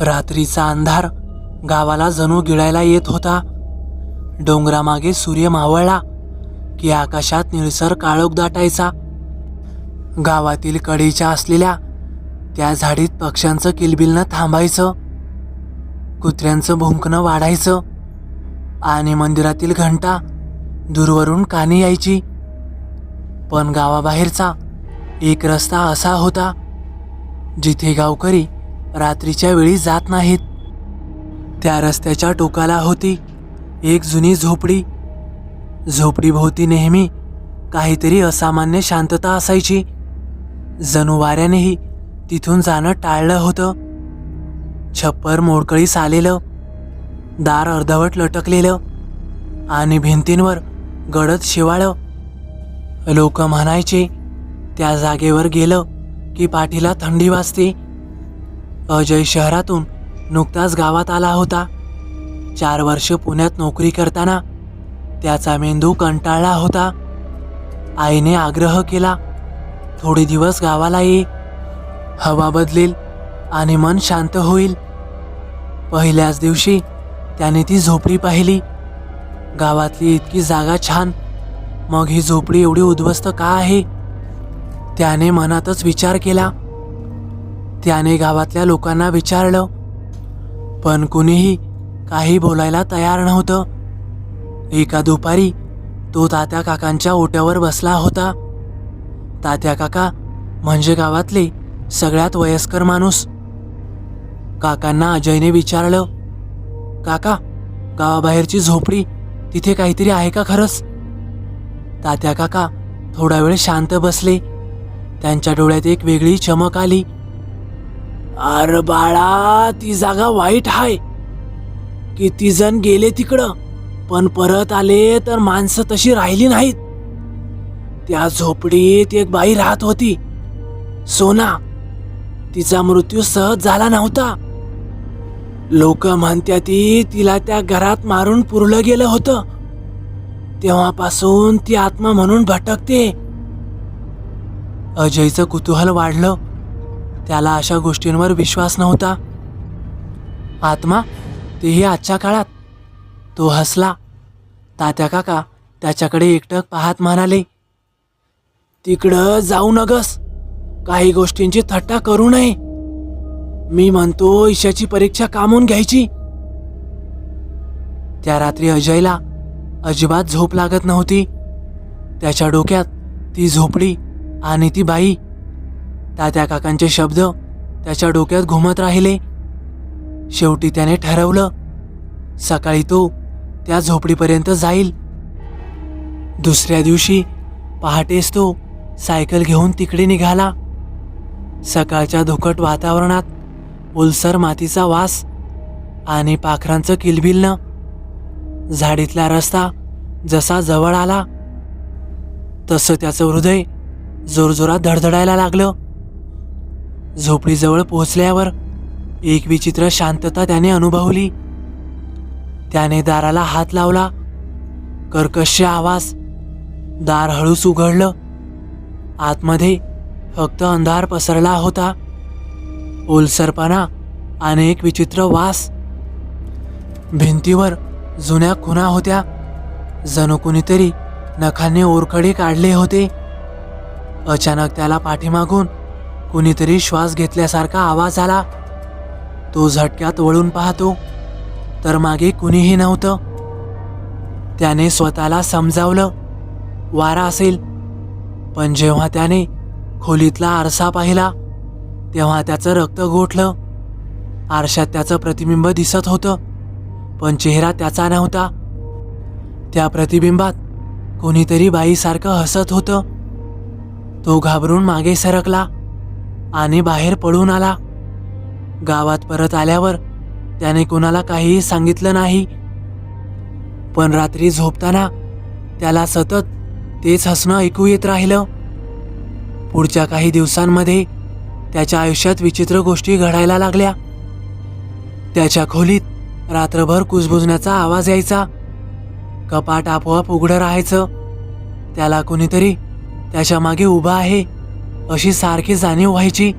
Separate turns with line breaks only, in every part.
रात्रीचा अंधार गावाला जणू गिळायला येत होता. डोंगरामागे सूर्य मावळला की आकाशात निळसर काळोख दाटायचा. गावातील कडीच्या असलेल्या त्या झाडीत पक्ष्यांचं किलबिलनं थांबायचं. कुत्र्यांचं भुंकणं वाढायचं. आणि मंदिरातील घंटा दूरवरून कानी यायची. पण गावाबाहेरचा एक रस्ता असा होता जिथे गावकरी रात्रीच्या वेळी जात नाहीत. त्या रस्त्याच्या टोकाला होती एक जुनी झोपडी. झोपडीभोवती नेहमी काहीतरी असामान्य शांतता असायची. जणू वाऱ्यानेही तिथून जाणं टाळलं होतं. छप्पर मोडकळीस आलेलं दार अर्धवट लटकलेलं आणि भिंतींवर गडद शिवाळं. लोक म्हणायचे त्या जागेवर गेलं की पाठीला थंडी वाजते. अजय शहरातून नुकताच गावात आला होता. चार वर्ष पुण्यात नोकरी करताना त्याचा मेंदू कंटाळला होता. आईने आग्रह केला थोडे दिवस गावाला ये. हवा बदलेल आणि मन शांत होईल. पहिल्याच दिवशी त्याने ती झोपडी पाहिली. गावातली इतकी जागा छान मग ही झोपडी एवढी उद्ध्वस्त का आहे? त्याने मनातच विचार केला. त्याने गावातल्या लोकांना विचारलं. पण कुणीही काही बोलायला तयार नव्हतं. एका दुपारी तो तात्या काकांच्या ओट्यावर बसला होता. तात्या काका म्हणजे गावातले सगळ्यात वयस्कर माणूस. काकांना अजयने विचारलं काका गावाबाहेरची झोपडी तिथे काहीतरी आहे का खरंच? तात्या काका थोडा वेळ शांत बसले. त्यांच्या डोळ्यात एक वेगळी चमक आली. अरे बाळा ती जागा वाईट आहे किती जण गेले तिकडं पण परत आले तर माणसं तशी राहिली नाहीत. त्या झोपडीत एक बाई राहत होती. सोना तिचा मृत्यू सहज झाला नव्हता. लोक म्हणत्या ती तिला त्या घरात मारून पुरलं गेलं होतं. तेव्हापासून ती आत्मा म्हणून भटकते. अजयचं कुतूहल वाढलं. त्याला अशा गोष्टींवर विश्वास नव्हता. आत्मा तेही आजच्या काळात. तो हसला. तात्या काका त्याच्याकडे एकटक पाहत म्हणाले तिकडं जाऊ नगस. काही गोष्टींची थट्टा करू नये. मी म्हणतो ईशाची परीक्षा कामून घ्यायची. त्या रात्री अजयला अजिबात झोप लागत नव्हती. त्याच्या डोक्यात ती झोपडी आणि ती बाई तात्या काकांचे शब्द त्याच्या डोक्यात घुमत राहिले. शेवटी त्याने ठरवलं सकाळी तो त्या झोपडीपर्यंत जाईल. दुसऱ्या दिवशी पहाटेस तो सायकल घेऊन तिकडे निघाला. सकाळच्या धुकट वातावरणात ओलसर मातीचा वास आणि पाखरांचं किलबिलनं झाडीतला रस्ता जसा जवळ आला तसं त्याचं हृदय जोरजोरात धडधडायला लागलं. झोपडीजवळ पोहोचल्यावर एक विचित्र शांतता त्याने अनुभवली. त्याने दाराला हात लावला. कर्कश आवाज दार हळूच उघडलं. आतमध्ये फक्त अंधार पसरला होता. ओलसरपणा आणि एक विचित्र वास. भिंतीवर जुन्या खुणा होत्या. जणू कुणीतरी नखाने ओरखडे काढले होते. अचानक त्याला पाठीमागून कुणीतरी श्वास घेतल्यासारखा आवाज आला. तो झटक्यात वळून पाहतो तर मागे कुणीही नव्हतं. त्याने स्वतःला समजावलं वारा असेल. पण जेव्हा त्याने खोलीतला आरसा पाहिला तेव्हा त्याचं रक्त गोठलं. आरशात त्याचं प्रतिबिंब दिसत होतं पण चेहरा त्याचा नव्हता. त्या प्रतिबिंबात कोणीतरी बाईसारखं हसत होतं. तो घाबरून मागे सरकला. आणि बाहेर पळून आला. गावात परत आल्यावर त्याने कोणाला काहीही सांगितलं नाही. पण रात्री झोपताना त्याला सतत तेच हसणं ऐकू येत राहिलं. पुढच्या काही दिवसांमध्ये त्याच्या आयुष्यात विचित्र गोष्टी घडायला लागल्या. त्याच्या खोलीत रात्रभर कुजबुजण्याचा आवाज यायचा. कपाट आपोआप उघडं राहायचं. त्याला कोणीतरी त्याच्यामागे उभा आहे. अशी सारखी जाणीव व्हायची.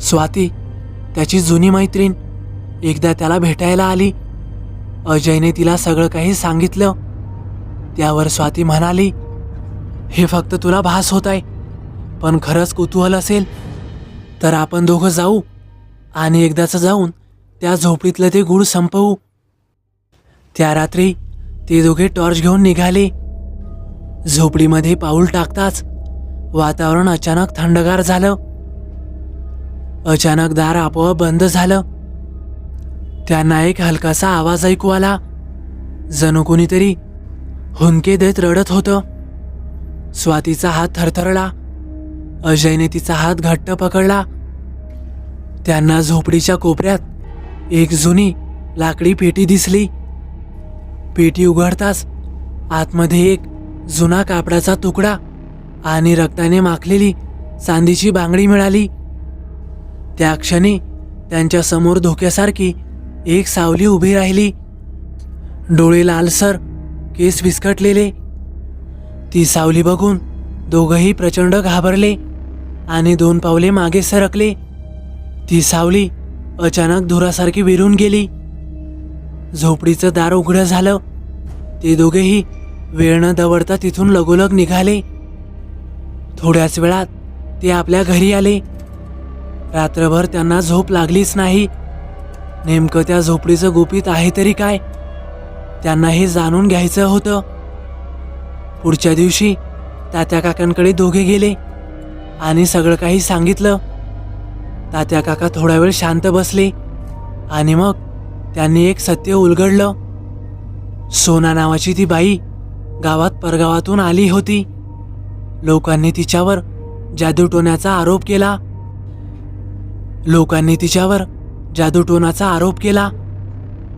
स्वाती त्याची जुनी मैत्रीण एकदा त्याला भेटायला आली. अजयने तिला सगळं काही सांगितलं. त्यावर स्वाती म्हणाली हे फक्त तुला भास होत आहे पण खरंच कुतूहल असेल. तर आपण दोघं जाऊ आणि एकदाचं जाऊन त्या झोपडीतलं ते गुळ संपवू. त्या रात्री ते दोघे टॉर्च घेऊन निघाले. झोपडीमध्ये पाऊल टाकताच वातावरण अचानक थंडगार झालं. अचानक दार आपोआप बंद झालं. त्यांना एक हलकासा आवाज ऐकू आला. जणू कोणीतरी हुंके देत रडत होतं. स्वातीचा हात थरथरला. अजयने तिचा हात घट्ट पकडला. त्यांना झोपडीच्या कोपऱ्यात एक जुनी लाकडी पेटी दिसली. पेटी उघडताच आतमध्ये एक जुना कापडाचा तुकडा आणि रक्ताने माखलेली चांदीची बांगडी मिळाली. त्या क्षणी त्यांच्यासमोर धोक्यासारखी एक सावली उभी राहिली. डोळे लालसर केस विस्कटलेले. ती सावली बघून दोघंही प्रचंड घाबरले आणि दोन पावले मागे सरकले. ती सावली अचानक धुरासारखी विरून गेली. झोपडीचं दार उघडं झालं. ते दोघेही वेळ न दवडता तिथून लगोलग निघाले. थोड्याच वेळात ते आपल्या घरी आले. रात्रभर त्यांना झोप लागलीच नाही. नेमकं त्या झोपडीचं गुपित आहे तरी काय? त्यांना हे जाणून घ्यायचं होतं. पुढच्या दिवशी तात्या काकांकडे दोघे गेले आणि सगळं काही सांगितलं. तात्या काका थोडा वेळ शांत बसले आणि मग त्यांनी एक सत्य उलगडलं. सोना नावाची ती बाई गावात परगावातून आली होती. लोकांनी तिच्यावर जादूटोण्याचा आरोप केला. लोकांनी तिच्यावर जादूटोनाचा आरोप केला.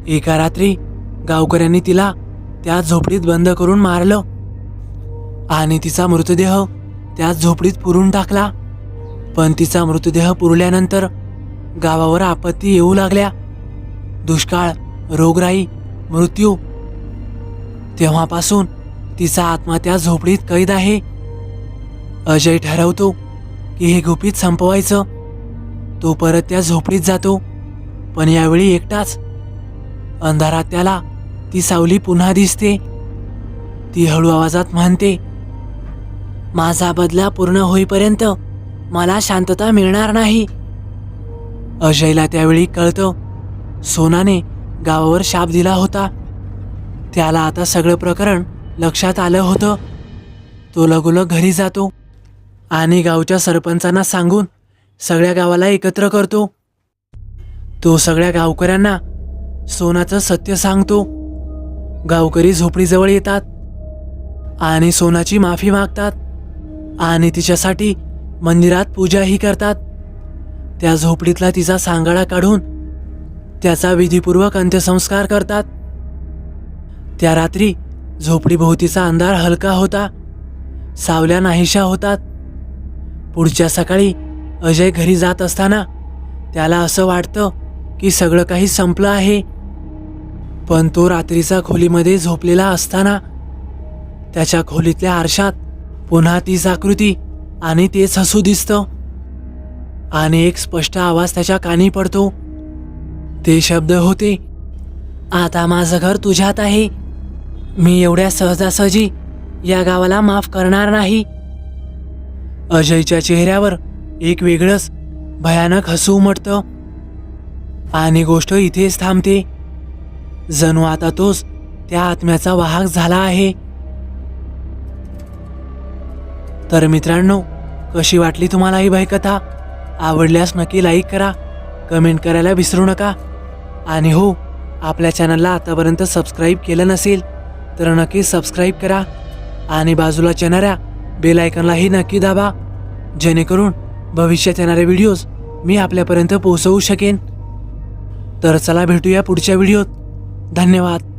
एका रात्री गावकऱ्यांनी तिला त्या झोपडीत बंद करून मारलं आणि तिचा मृतदेह त्या झोपडीत पुरून टाकला. पण तिचा मृतदेह पुरल्यानंतर गावावर आपत्ती येऊ लागल्या. दुष्काळ रोगराई मृत्यू. तेव्हापासून तिचा आत्मा त्या झोपडीत कैद आहे. अजय ठरवतो की हे गुपित संपवायचं. तो परत त्या झोपडीत जातो पण यावेळी एकटाच. अंधारात त्याला ती सावली पुन्हा दिसते. ती हळू आवाजात म्हणते माझा बदला पूर्ण होईपर्यंत मला शांतता मिळणार नाही. अजयला त्यावेळी कळतं सोनाने गावावर शाप दिला होता. त्याला आता सगळं प्रकरण लक्षात आलं होतं. तो लगोलग घरी जातो. आणि गावच्या सरपंचांना सांगून सगळ्या गावाला एकत्र करतो. तो सगळ्या गावकऱ्यांना सोनाचं सत्य सांगतो. गावकरी झोपडीजवळ येतात आणि सोनाची माफी मागतात आणि तिच्यासाठी मंदिरात पूजाही करतात. त्या झोपडीतला तिचा सांगाडा काढून त्याचा विधीपूर्वक अंत्यसंस्कार करतात. त्या रात्री झोपडीभोवतीचा अंधार हलका होता. सावल्या नाहीशा होतात. पुढच्या सकाळी अजय घरी जात असताना त्याला असं वाटतं की सगळं काही संपलं आहे. पण तो रात्रीचा खोलीमध्ये झोपलेला असताना त्याच्या खोलीतल्या आरशात पुन्हा तीच आकृती आणि तेच हसू दिसतं. आणि एक स्पष्ट आवाज त्याच्या कानी पडतो. ते शब्द होते आता माझं घर तुझ्यात आहे. मी एवढ्या सहजासहजी या गावाला माफ करणार नाही. अजयच्या चेहऱ्यावर एक वेगळंच भयानक हसू उमटतं. आणि गोष्ट इथेच थांबते. जणू आता तोच त्या आत्म्याचा वाहक झाला आहे. तर मित्रांनो कशी वाटली तुम्हाला ही कथा आवडल्यास नक्की लाईक करा कमेंट करायला विसरू नका. आणि हो आपल्या चॅनलला आतापर्यंत सबस्क्राईब केलं नसेल तर नक्की सबस्क्राईब करा. आणि बाजूला येणाऱ्या बेल आयकनलाही नक्की दाबा. जेणेकरून भविष्यात येणारे व्हिडिओज मी आपल्यापर्यंत पोहोचवू शकेन. तर चला भेटूया पुढच्या व्हिडिओत. धन्यवाद.